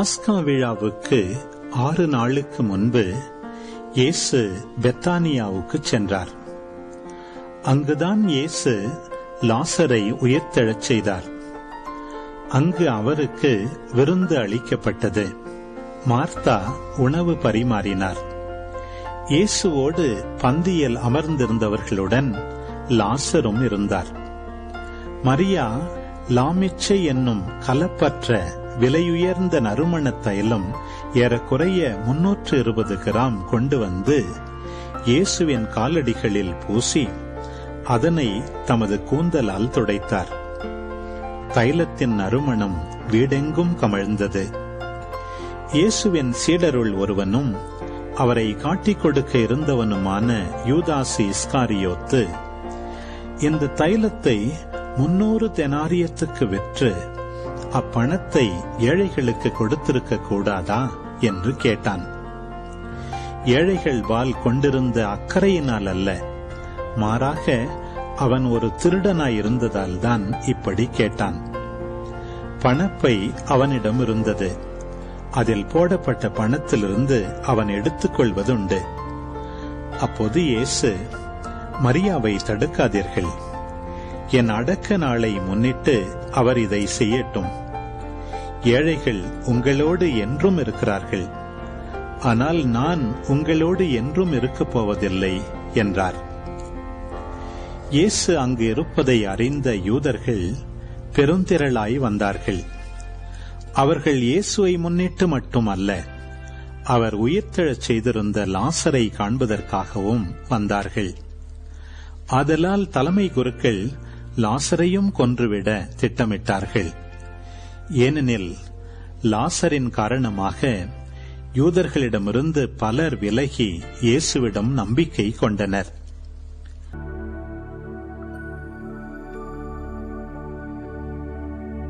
பாஸ்கா விழாவுக்கு ஆறு நாளுக்கு முன்பு இயேசு பெத்தானியாவுக்கு சென்றார். அங்குதான் இயேசு லாசரை உயிர்த்தெழச் செய்தார். அங்கு அவருக்கு விருந்து அளிக்கப்பட்டது. மார்த்தா உணவு பரிமாறினார். இயேசுவோடு பந்தியில் அமர்ந்திருந்தவர்களுடன் லாசரும் இருந்தார். மரியா லாமிச்சை என்னும் கலப்பற்ற விலையுயர்ந்த நறுமண தைலம் ஏறக்குறைய முன்னூற்று இருபது கிராம் கொண்டு வந்து இயேசுவின் காலடிகளில் பூசி அதனை தமது கூந்தலால் துடைத்தார். தைலத்தின் நறுமணம் வீடெங்கும் கமழ்ந்தது. இயேசுவின் சீடருள் ஒருவனும் அவரை காட்டிக் கொடுக்க இருந்தவனுமான யூதாசி இஸ்காரியோத்து இந்த தைலத்தை முன்னூறு தெனாரியத்துக்கு விற்று அப்பணத்தை ஏழைகளுக்கு கொடுத்திருக்க கூடாதா என்று கேட்டான். ஏழைகள் வால் கொண்டிருந்த அக்கறையினால் அல்ல. மாறாக அவன் ஒரு திருடனாய் இருந்ததால் தான் இப்படி கேட்டான். பணப்பை அவனிடம் இருந்தது. அதில் போடப்பட்ட பணத்திலிருந்து அவன் எடுத்துக்கொள்வதுண்டு அப்போது இயேசு மரியாவை தடுக்காதீர்கள். என் அடக்க நாளை முன்னிட்டு அவர் இதை செய்யட்டும். ஏழைகள் உங்களோடு என்றும் இருக்கிறார்கள். ஆனால் நான் உங்களோடு என்றும் இருக்கப் போவதில்லை என்றார். இயேசு அங்கு இருப்பதை அறிந்த யூதர்கள் பெருந்திரளாய் வந்தார்கள். அவர்கள் இயேசுவை முன்னிட்டு மட்டுமல்ல அவர் உயிர்த்தெழச் செய்திருந்த லாசரை காண்பதற்காகவும் வந்தார்கள். ஆதலால் தலைமை குருக்கள் லாசரையும் கொன்றுவிட திட்டமிட்டார்கள். ஏனெனில் லாசரின் காரணமாக யூதர்களிடமிருந்து பலர் விலகி இயேசுவிடம் நம்பிக்கை கொண்டனர்.